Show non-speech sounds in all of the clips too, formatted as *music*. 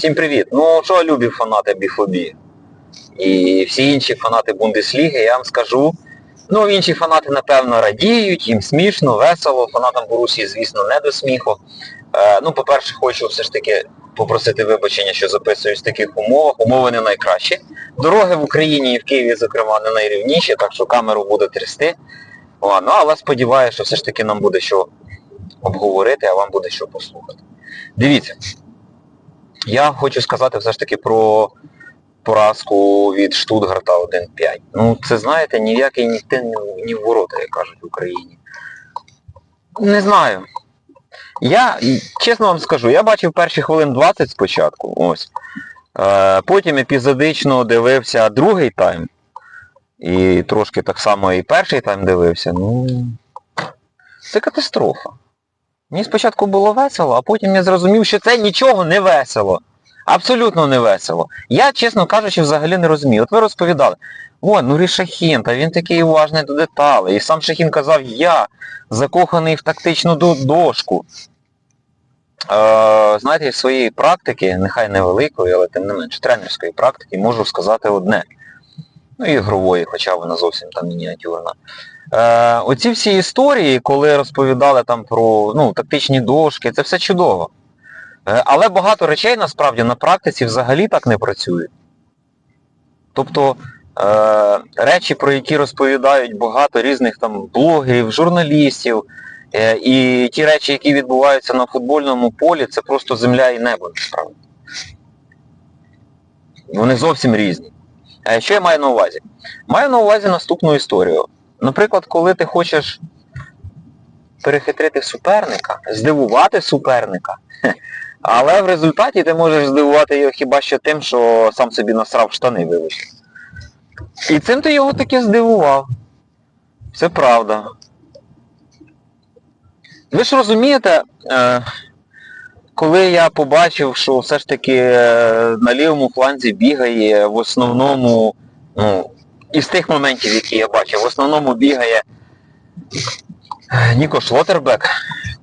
Всім привіт. Ну що, любі фанати біфобії і всі інші фанати Бундесліги, я вам скажу. Ну, інші фанати, напевно, радіють, їм смішно, весело. Фанатам Борусії, звісно, не до сміху. Е, ну, по-перше, хочу все ж таки попросити вибачення, що записуюсь в таких умовах. Умови не найкращі. Дороги в Україні і в Києві, зокрема, не найрівніші, так що камеру буде трясти. О, ну, але сподіваюся, що все ж таки нам буде що обговорити, а вам буде що послухати. Дивіться. Я хочу сказати все ж таки про поразку від Штутгарта 1-5. Ну, це знаєте, ніякий ні в тин, ні- ні в ворота, як кажуть в Україні. Не знаю. Я, чесно вам скажу, я бачив перші хвилин 20 спочатку, ось. Е, потім епізодично дивився другий тайм. І трошки так само і перший тайм дивився. Ну, це катастрофа. Мені спочатку було весело, а потім я зрозумів, що це нічого не весело. Абсолютно не весело. Я, чесно кажучи, взагалі не розумію. От ви розповідали, о, Нурі Шахін, та він такий уважний до деталей. І сам Шахін казав, я закоханий в тактичну дошку. Е, знаєте, з своєї практики, нехай невеликої, але тим не менш, тренерської практики, можу сказати одне. Ну, ігрової, хоча вона зовсім там мініатюрна. Е, оці всі історії, коли розповідали там про ну, тактичні дошки, це все чудово. Е, але багато речей насправді на практиці взагалі так не працюють. Тобто е, речі, про які розповідають багато різних там блогерів, журналістів, е, і ті речі, які відбуваються на футбольному полі, це просто земля і небо насправді. Вони зовсім різні. Що я маю на увазі? Маю на увазі наступну історію. Наприклад, коли ти хочеш перехитрити суперника, здивувати суперника, але в результаті ти можеш здивувати його хіба що тим, що сам собі насрав штани вилучив. І цим ти його таки здивував. Це правда. Ви ж розумієте, е, коли я побачив, що все ж таки е, на лівому фланзі бігає в основному, ну, із тих моментів, які я бачив, в основному бігає Ніко Шлотербек,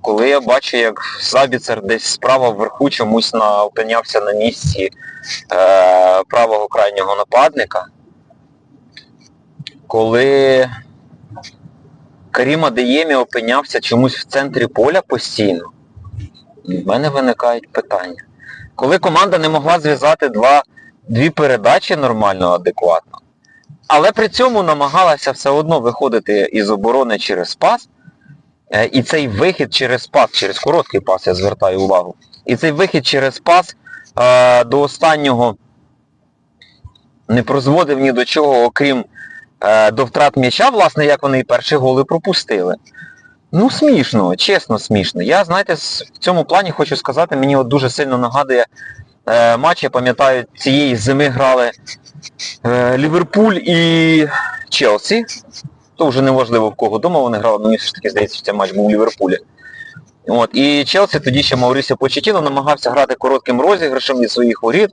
коли я бачу, як Забіцер десь справа вверху чомусь на, опинявся на місці е, правого крайнього нападника, коли Каріма Деємі опинявся чомусь в центрі поля постійно, в мене виникають питання. Коли команда не могла зв'язати два, дві передачі нормально, адекватно, але при цьому намагалася все одно виходити із оборони через пас, Е, І цей вихід через пас, через короткий пас, я звертаю увагу. І цей вихід через пас е, до останнього не призводив ні до чого, окрім е, до втрат м'яча, власне, як вони і перші голи пропустили. Ну, смішно, чесно смішно. Я, знаєте, в цьому плані хочу сказати, мені от дуже сильно нагадує е, матч, я пам'ятаю, цієї зими грали е, Ліверпуль і Челсі то вже неважливо в кого дома вони грали, мені все ж таки здається, що цей матч був у Ліверпулі. От, і Челсі тоді ще Маурісіо Почетіно намагався грати коротким розіграшем від своїх воріт.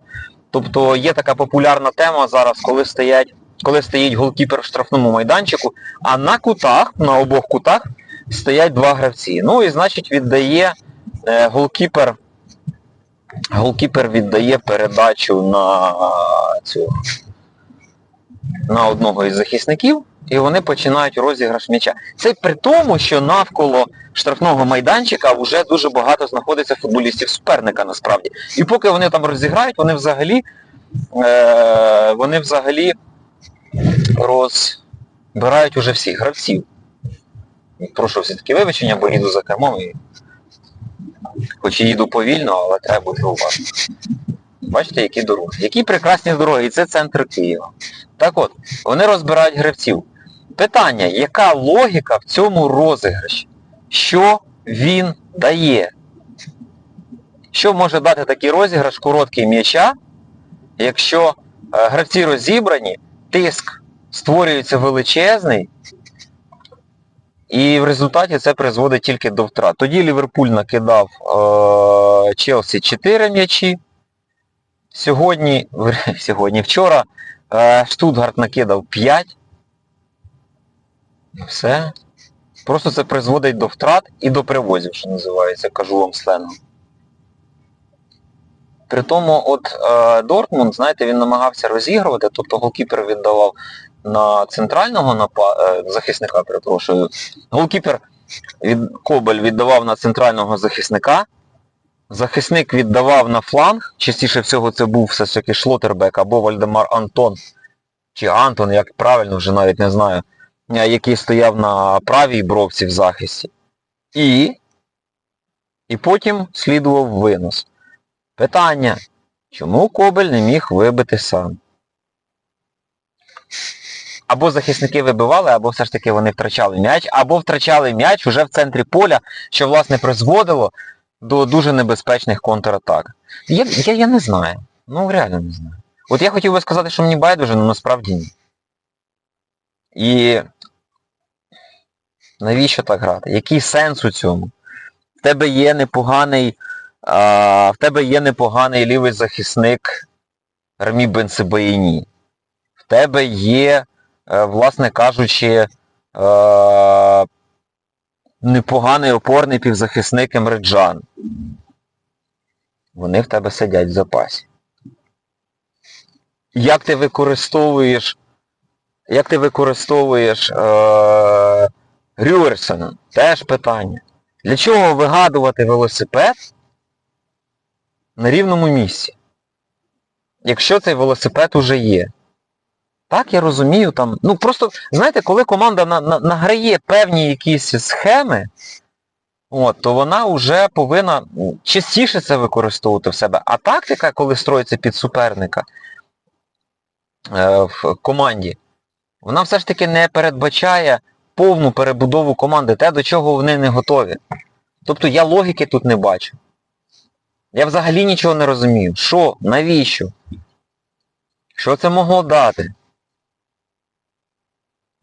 Тобто є така популярна тема зараз, коли стоять, коли стоїть голкіпер в штрафному майданчику, а на кутах, на обох кутах, стоять два гравці. Ну і значить віддає е, голкіпер, голкіпер віддає передачу на цю на одного із захисників, і вони починають розіграш м'яча. Це при тому, що навколо штрафного майданчика вже дуже багато знаходиться футболістів суперника насправді. І поки вони там розіграють, вони взагалі е, вони взагалі розбирають уже всіх гравців. Прошу все-таки вибачення, бо їду за кермом і хоч і їду повільно, але треба бути уважним. Бачите, які дороги. Які прекрасні дороги, і це центр Києва. Так от, вони розбирають гравців. Питання, яка логіка в цьому розіграші? Що він дає? Що може дати такий розіграш короткий м'яча, якщо е, гравці розібрані, тиск створюється величезний, і в результаті це призводить тільки до втрат. Тоді Ліверпуль накидав е, Челсі 4 м'ячі. Сьогодні, *laughs* сьогодні, вчора е, Штутгарт накидав 5. Все. Просто це призводить до втрат і до привозів, що називається, кажу вам сленгом. При тому, от е, Дортмунд, знаєте, він намагався розігрувати, тобто голкіпер віддавав на центрального напа... е, захисника, перепрошую. Голкіпер від Кобель віддавав на центрального захисника. Захисник віддавав на фланг, частіше всього це був все ж таки Шлотербек або Вальдемар Антон, чи Антон, як правильно, вже навіть не знаю, е, який стояв на правій бровці в захисті. І, і потім слідував винос. Питання. Чому Кобель не міг вибити сам? Або захисники вибивали, або все ж таки вони втрачали м'яч, або втрачали м'яч уже в центрі поля, що власне призводило до дуже небезпечних контратак. Я, я, я не знаю. Ну реально не знаю. От я хотів би сказати, що мені байдуже, але насправді ні. І навіщо так грати? Який сенс у цьому? В тебе є непоганий. А, в тебе є непоганий лівий захисник Рамі Бенсебаїні. В тебе є, власне кажучи, е, непоганий опорний півзахисник Емреджан. Вони в тебе сидять в запасі. Як ти використовуєш. Як ти використовуєш е, Рюерсона? Теж питання. Для чого вигадувати велосипед на рівному місці? Якщо цей велосипед уже є. Так, я розумію, там. Ну просто, знаєте, коли команда на, на, награє певні якісь схеми, от, то вона вже повинна частіше це використовувати в себе. А тактика, коли строїться під суперника е, в команді, вона все ж таки не передбачає повну перебудову команди, те, до чого вони не готові. Тобто я логіки тут не бачу. Я взагалі нічого не розумію. Що? Навіщо? Що це могло дати?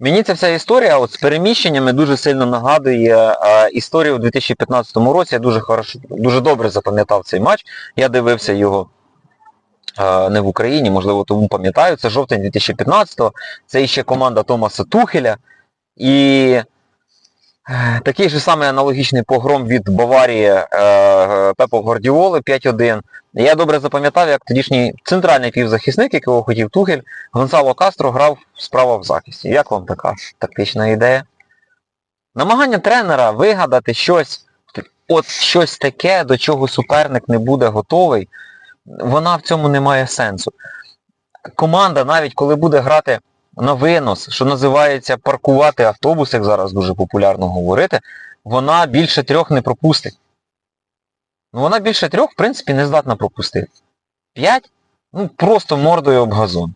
Мені ця вся історія от, з переміщеннями дуже сильно нагадує е, історію у 2015 році. Я дуже хорошо, дуже добре запам'ятав цей матч. Я дивився його е, не в Україні, можливо, тому пам'ятаю. Це жовтень 2015-го. Це іще команда Томаса Тухеля. І такий же самий аналогічний погром від Баварії е, е, Пепо Гвардіоли 5-1. Я добре запам'ятав, як тодішній центральний півзахисник, якого хотів Тухель, Гонсало Кастро грав справа в захисті. Як вам така тактична ідея? Намагання тренера вигадати щось, от щось таке, до чого суперник не буде готовий, вона в цьому не має сенсу. Команда, навіть коли буде грати на винос, що називається паркувати автобус, як зараз дуже популярно говорити, вона більше трьох не пропустить. Ну вона більше трьох, в принципі, не здатна пропустити. П'ять? Ну просто мордою об газон.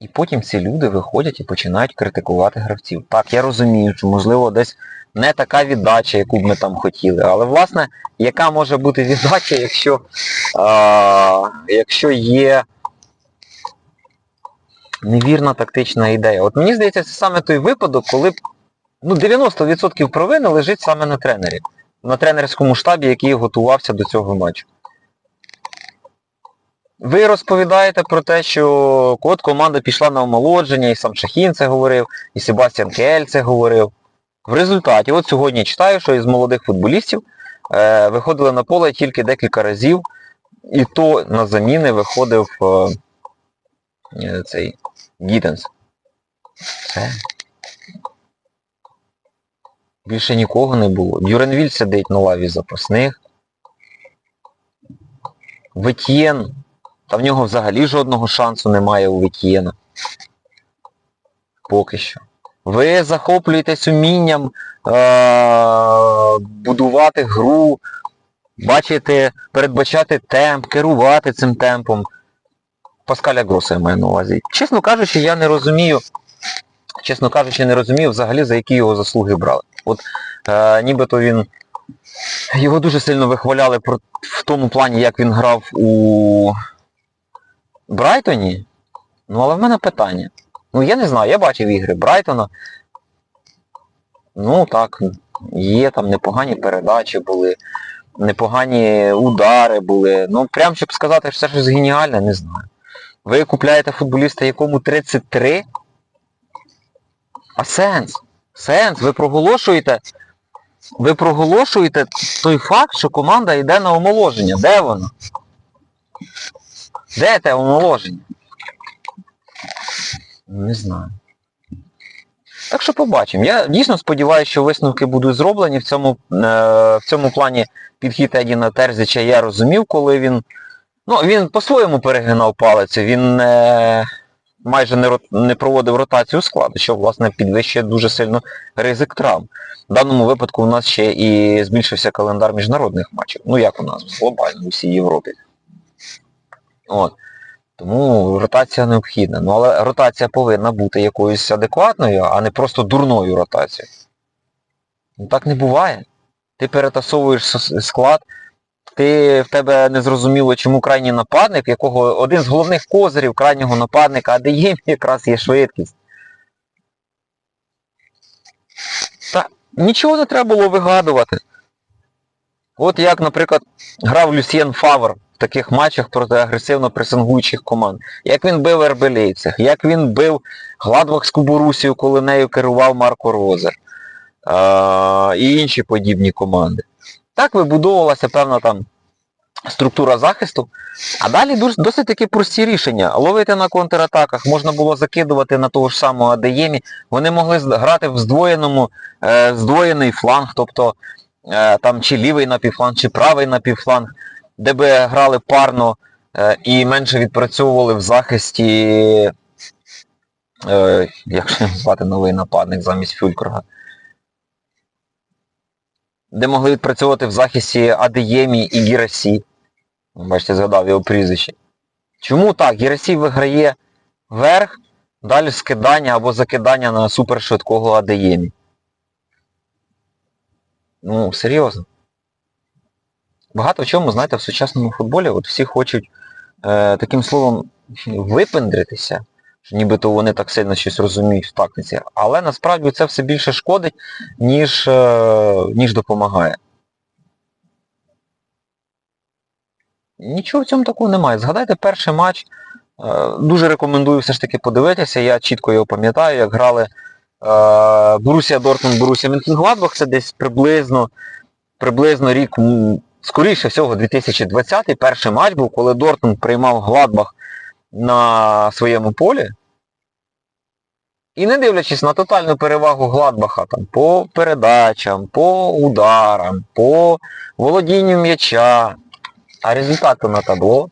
І потім ці люди виходять і починають критикувати гравців. Так, я розумію, що можливо десь не така віддача, яку б ми там хотіли. Але власне, яка може бути віддача, якщо, а, якщо є невірна тактична ідея. От мені здається, це саме той випадок, коли ну, 90% провини лежить саме на тренері. На тренерському штабі, який готувався до цього матчу. Ви розповідаєте про те, що от команда пішла на омолодження, і сам Шахін це говорив, і Себастьян Кель це говорив. В результаті, от сьогодні читаю, що із молодих футболістів е, виходили на поле тільки декілька разів, і то на заміни виходив е, е, цей Гіденс. Все. Більше нікого не було. Дюренвіль сидить на лаві запасних. Ветьєн. Та в нього взагалі жодного шансу немає у Ветьєна. Поки що. Ви захоплюєтесь умінням е- будувати гру, бачити, передбачати темп, керувати цим темпом. Паскаля Гроса я маю на увазі. Чесно кажучи, я не розумію, чесно кажучи, не розумію взагалі, за які його заслуги брали. От е, нібито він... Його дуже сильно вихваляли про, в тому плані, як він грав у Брайтоні. Ну, але в мене питання. Ну, я не знаю, я бачив ігри Брайтона. Ну так, є там непогані передачі були, непогані удари були. Ну, прям щоб сказати, що це щось геніальне, не знаю. Ви купляєте футболіста, якому 33? А сенс? Сенс? Ви проголошуєте ви проголошуєте той факт, що команда йде на омоложення. Де воно? Де те омоложення? Не знаю. Так що побачимо. Я дійсно сподіваюся, що висновки будуть зроблені в цьому, е, в цьому плані підхід Едіна Терзича я розумів, коли він. Ну, він по-своєму перегинав палицю, він не, майже не, не проводив ротацію складу, що, власне, підвищує дуже сильно ризик травм. В даному випадку у нас ще і збільшився календар міжнародних матчів. Ну як у нас, глобально, у всій Європі. От. Тому ротація необхідна. Ну але ротація повинна бути якоюсь адекватною, а не просто дурною ротацією. Ну так не буває. Ти перетасовуєш склад, ти в тебе не зрозуміло, чому крайній нападник, якого один з головних козирів крайнього нападника, а де є якраз є швидкість. Та нічого не треба було вигадувати. От як, наприклад, грав Люсьєн Фавр таких матчах проти агресивно пресингуючих команд. Як він бив РБ Лейпциг, як він бив Гладбахську Борусію, коли нею керував Марко Розер. А, і інші подібні команди. Так вибудовувалася певна там структура захисту. А далі досить таки прості рішення. Ловити на контратаках, можна було закидувати на того ж самого Адеємі. Вони могли грати в здвоєному, е, здвоєний фланг, тобто е, там чи лівий напівфланг, чи правий напівфланг, де би грали парно е, і менше відпрацьовували в захисті, е, як же його звати новий нападник замість Фюлькрога. Де могли відпрацьовувати в захисті Адеємі і Гірасі. Бачите, згадав його прізвище. Чому так? Гірасі виграє верх, далі скидання або закидання на супершвидкого Адеємі. Ну, серйозно. Багато в чому, знаєте, в сучасному футболі от всі хочуть е, таким словом випендритися, що нібито вони так сильно щось розуміють в тактиці, але насправді це все більше шкодить, ніж, е, ніж допомагає. Нічого в цьому такого немає. Згадайте перший матч. Е, Дуже рекомендую все ж таки подивитися. Я чітко його пам'ятаю, як грали е, Борусія Дортмунд, Борусія Мюнхенгладбах. Це десь приблизно, приблизно рік, скоріше всього, 2020 перший матч був, коли Дортмунд приймав Гладбах на своєму полі. І не дивлячись на тотальну перевагу Гладбаха там, по передачам, по ударам, по володінню м'яча, а результат то на табло.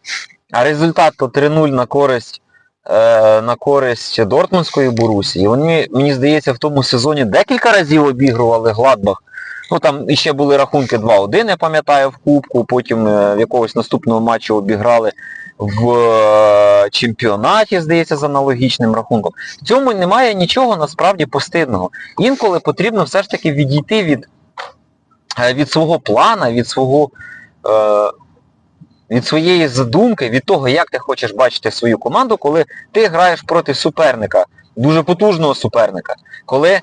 А результат то 3-0 на користь, е, на користь Дортмундської Борусі. І вони, мені здається, в тому сезоні декілька разів обігрували Гладбах. Ну там іще були рахунки 2-1, я пам'ятаю, в Кубку, потім е, в якогось наступного матчу обіграли в е, чемпіонаті, здається, з аналогічним рахунком. В цьому немає нічого насправді постидного. Інколи потрібно все ж таки відійти від, е, від свого плана, від свого. Е, від своєї задумки, від того, як ти хочеш бачити свою команду, коли ти граєш проти суперника, дуже потужного суперника. Коли,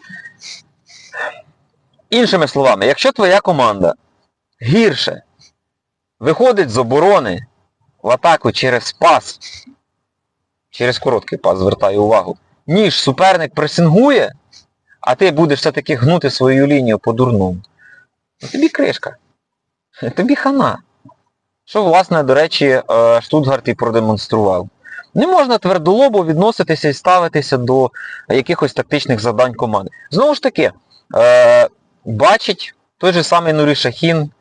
іншими словами, якщо твоя команда гірше виходить з оборони в атаку через пас, через короткий пас, звертаю увагу, ніж суперник пресингує, а ти будеш все-таки гнути свою лінію по-дурному, ну тобі кришка. Тобі хана. Що, власне, до речі, е, Штутгарт і продемонстрував. Не можна твердолобо відноситися і ставитися до якихось тактичних завдань команди. Знову ж таки, е, бачить той же самий Нурі Шахін,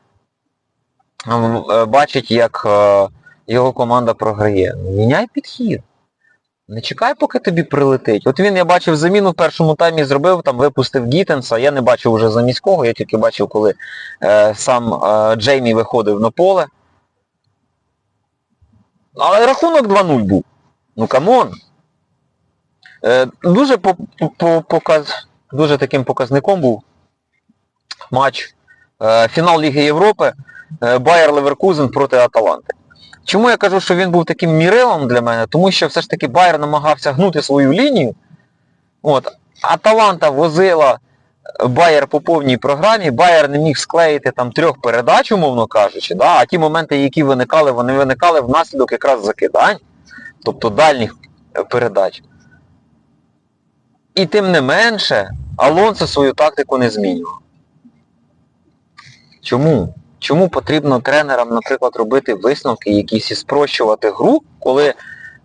е, бачить, як е, його команда програє. Міняй підхід. Не чекай, поки тобі прилетить. От він, я бачив, заміну в першому таймі зробив, там випустив Гіттенса, я не бачив уже замість кого, я тільки бачив, коли е, сам е, Джеймі виходив на поле. Але рахунок 2-0 був. Ну камон. Е, дуже, по, по, показ, дуже таким показником був матч е, фінал Ліги Європи е, Байер Леверкузен проти Аталанти. Чому я кажу, що він був таким мірилом для мене? Тому що все ж таки Байер намагався гнути свою лінію. От, Аталанта возила Байер по повній програмі, Байер не міг склеїти там трьох передач, умовно кажучи, да? а ті моменти, які виникали, вони виникали внаслідок якраз закидань, тобто дальніх е, передач. І тим не менше, Алонсо свою тактику не змінював. Чому? Чому потрібно тренерам, наприклад, робити висновки, якісь і спрощувати гру, коли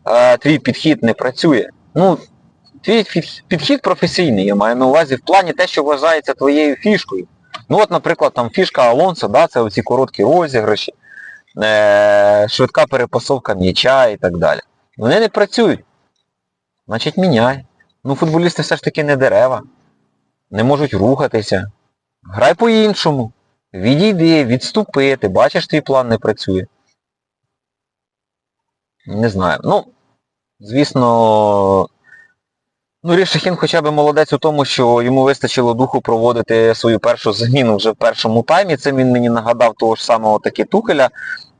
е, твій підхід не працює? Ну, твій підхід професійний, я маю на увазі в плані те, що вважається твоєю фішкою. Ну от, наприклад, там фішка Алонсо, да, це оці короткі розіграші, е, швидка перепасовка м'яча і так далі. Вони не працюють. Значить, міняй. Ну, футболісти все ж таки не дерева. Не можуть рухатися. Грай по-іншому. Відійди, відступи, ти бачиш, твій план не працює. Не знаю. Ну, звісно, ну, Рішахін хоча б молодець у тому, що йому вистачило духу проводити свою першу заміну вже в першому таймі. Це він мені нагадав того ж самого таки Тухеля.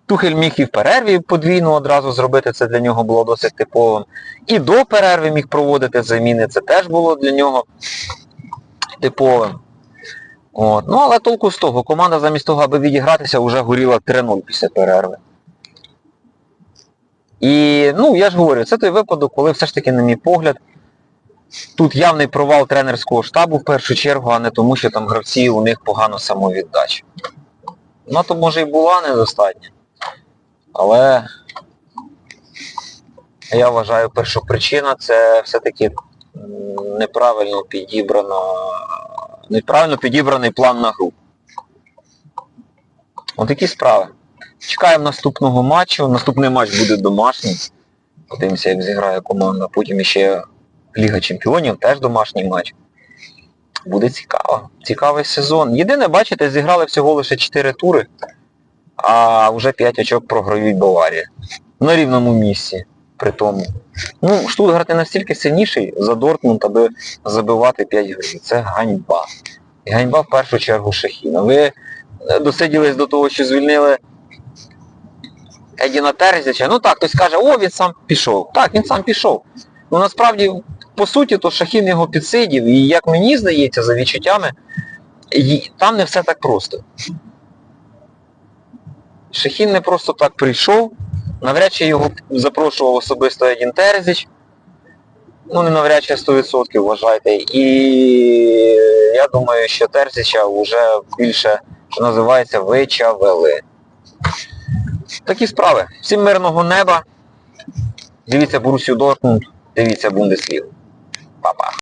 Тухель міг і в перерві подвійну одразу зробити, це для нього було досить типовим. І до перерви міг проводити заміни, це теж було для нього типовим. От. Ну, але толку з того, команда замість того, аби відігратися, вже горіла 3-0 після перерви. І, ну, я ж говорю, це той випадок, коли все ж таки, на мій погляд, тут явний провал тренерського штабу в першу чергу, а не тому, що там гравці у них погано самовіддача. Ну, то може і була недостатня. Але я вважаю, першопричина це все-таки неправильно підібрана, неправильно підібраний план на гру. От такі справи. Чекаємо наступного матчу. Наступний матч буде домашній. Подивимося, як зіграє команда. Потім ще Ліга Чемпіонів, теж домашній матч. Буде цікаво. Цікавий сезон. Єдине, бачите, зіграли всього лише 4 тури, а вже 5 очок програють Баварія. На рівному місці при. Ну, Штутгарт не настільки сильніший за Дортмунд, аби забивати 5 голів. Це ганьба. І ганьба в першу чергу Шахіна. Ви е, досиділись до того, що звільнили Едіна Терзіча. Ну так, хтось каже, о, він сам пішов. Так, він сам пішов. Ну насправді, по суті, то Шахін його підсидів, і як мені здається, за відчуттями, там не все так просто. Шахін не просто так прийшов, навряд чи його запрошував особисто Едін Терзіч. Ну, не навряд чи 100% вважайте. І я думаю, що Терзіча вже більше, що називається, вичавели. Такі справи. Всім мирного неба. Дивіться Борусію Дортмунд, дивіться Бундеслігу. Па-па.